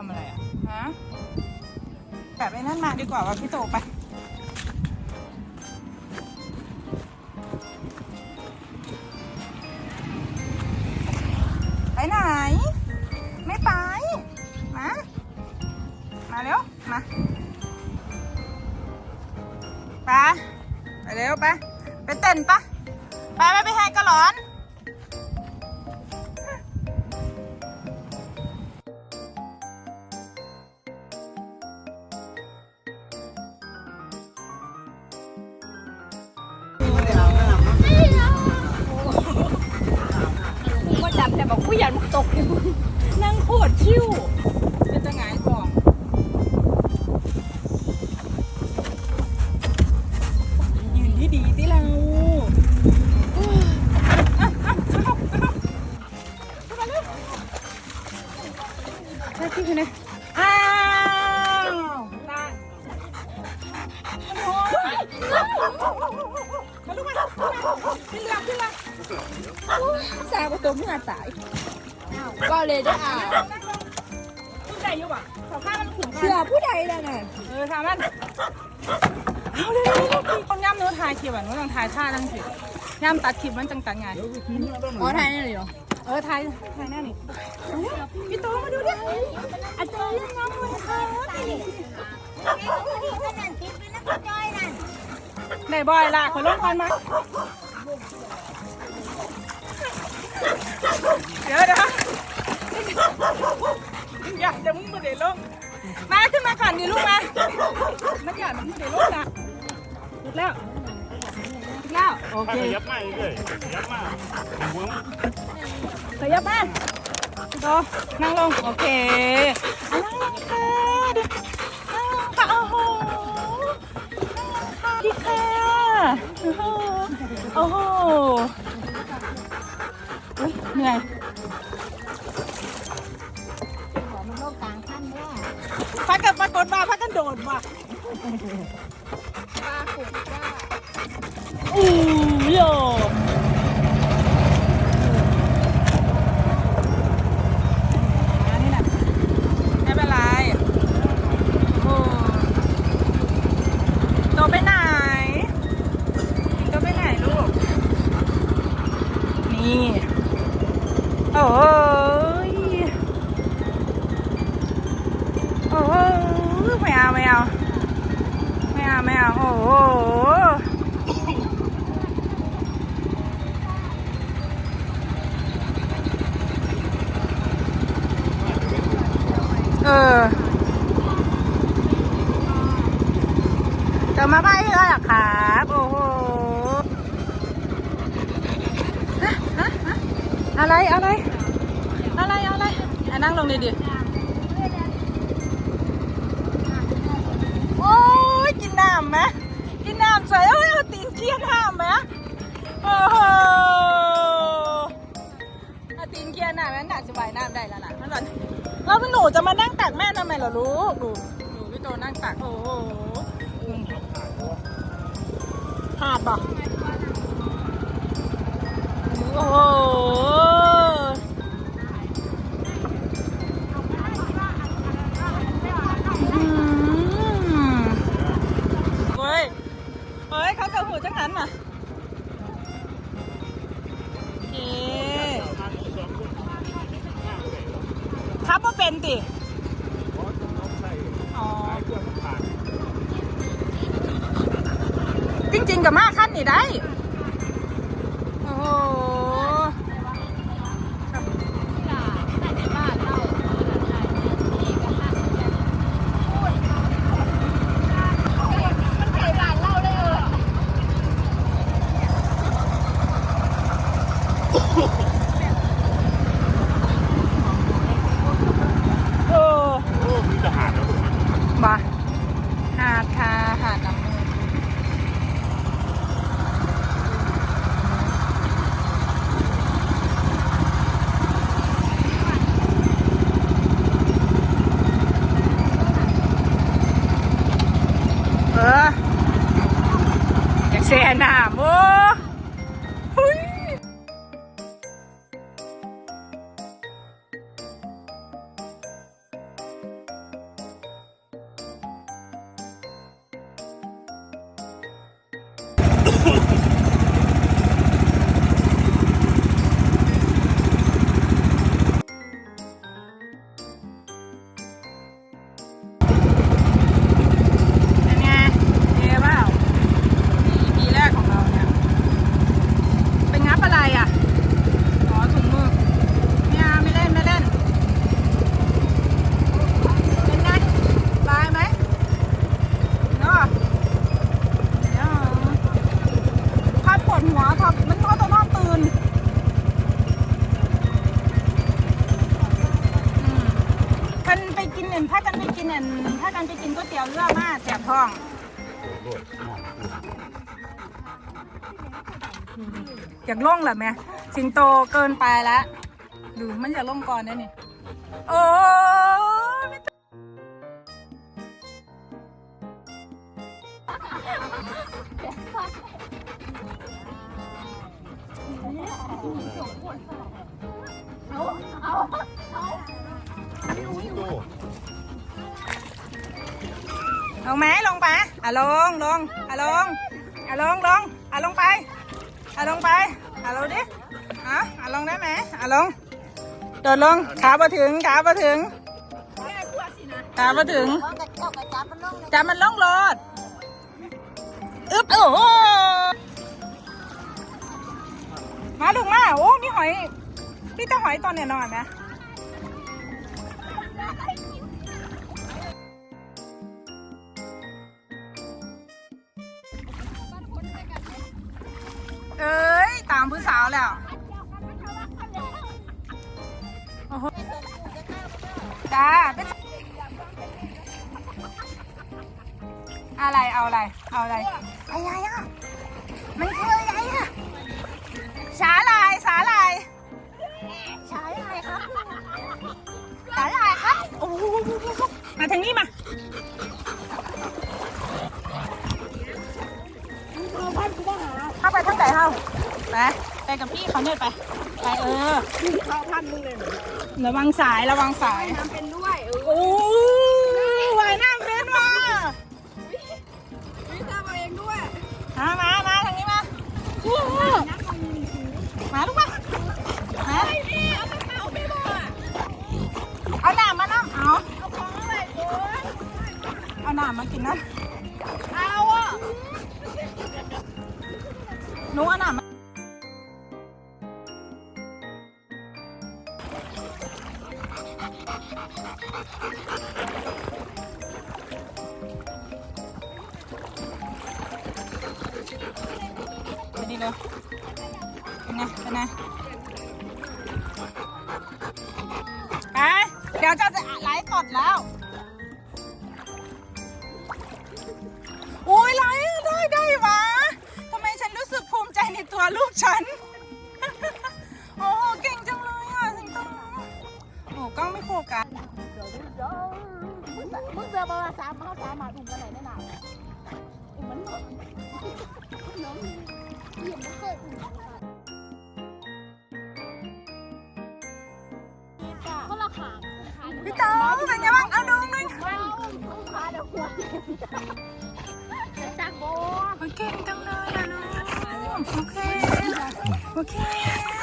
ทำอะไรอะ ฮะแบบไอ้นั่นมาดีกว่าว่าพี่โตไป ไปไหน ไม่ไป มา มาเร็ว มาไปไปเร็วไป ไปเต้นปะไปไปไปแฮกกะหลอน แต่บอกผู้ใหญ่มึงตกเลยมึงนั่งโคตรชิวเป็นจะไงายก่อนยืนที่ดีที่เราใช่ที่คือเนี่ยอ้าวตายโอ้ยมาลูกมาขึ้นเรือขึ้นเรือ แซงประตูเมื่อตาย ก็เลยได้อ่านขึ้นได้อยังวะขอข้ามันถึงเสือผู้ใดล่ะน่ะเออทำมันเอาเลยคนย่ำเนื้อทายคลิปอะนู้นต้องทายท่าตั้งสิย่ำตัดคลิปมันจังตัดไงอ๋อไทยนี่เลยเหรอเออทายทายแน่นี่พี่โตมาดูดิอาจารย์ยังงามเลยค่ะได้บ่อยละขอลงก่อนมา เดี๋ยวเดี๋ยวอยากจะมึงมาเดี๋ยวลงมาขึ้นมาก่อนดิลูกมามันอยากมึงเดี๋ยวลงนะลุกแล้วลุกแล้วโอถ้าเคขยับมาเรื่อยๆขยับมาหัวมันขยับมาโตนั่งลงโอเคอะนั่งลงค่ะดินั่งลงค่ะโอ้โหนั่งลงค่ะดีค่ะโอ้โห เหนื่อยมันโลกกลางขั้นแน่พักกันปรากฏว่าพักกันโดดว่ะปลาขุดว่าอู้โยอัน โอ้ยโอ้ยไม่เอาไม่เอาไม่เอาไม่เอาโอ้เออจะมาไปเรือเหรอครับโอ้โหอะไรอะไร นั่งลงดิดิ โอ้ยกินน้ำไหมกินน้ำใส่เอ้ยเอาตีนเคียนน้ำไหมโอ้โหเอาตีนเคียนน้ำนั้นน่ะสบายน้ำได้แล้วนะนั่นแหละแล้วหนูจะมานั่งตักแม่ทำไมเหรอลูกดูดูพี่โตนั่งตักโอ้โหหาดบ่โอ้โหาจังหันมาโอเคครับว่าเป็นติจริงๆกับมาขั้นนี่ได้ ハハハハ! นกินก๋วยเตี๋ยวเรือมาแสบท้องด้วยมองอยากลงเหรอแม่สิงโตเกินไปแล้วดูมันอยากลงก่อนได้นี่โอ้ไม่ต้องโต ลงไหมลงไปอะลงลงอะลงอะลงลงอะลงไปอะลงไปอะลงดิอะอะลงได้ไหมอะลงโดดลงขามาถึงขามาถึงขามาถึงจับมันลงรถอึ๊บโอ้โหมาลูกมาโอ้มีหอยพี่ตาหอยตอนเนี่ยนอนไห แล้วโอ้โหจ้าเป็นอะไรเอาอะไร เอาอะไรอะไรอะ ไปกับพี่เขาเนี่ยไป ไปเออ เข้าพันมึงเลยเหรอระวังสายระวังสายทำเป็นด้วยเออโอ้ว่ายน้ำเป็นว่ะวิชาเอาเองด้วยมามามาทางนี้มามาลูกมามาพี่เอากระเป๋าไปบ่อะเอาหนามมาน้ำเอา เอาของอะไรกูเอาหนามมากินนะเอาอะหนูเอาหนามมา เลยเป็นไงเป็นไงไปเดี๋ยวจะจะไลฟ์สดแล้วอุ้ยไลฟ์ได้ได้วะทำไมฉันรู้สึกภูมิใจในตัวลูกฉัน โอ้เก่งจังเลยอะสิงโตโอ้กล้องไม่โฟกัสมึงเจอประมาณสามเข้าสามมาถุงกันไหนแน่นอนถุงมันหมด น้องเหี่ยมไม่เคยอุ่นคนละขาพี่โตเป็นไงบ้าง เอาดูหนึ่งว้าวขาเดี๋ยวหัวจักโบโอ้ยเก่งจังเลยอะลูกโอเค โอเค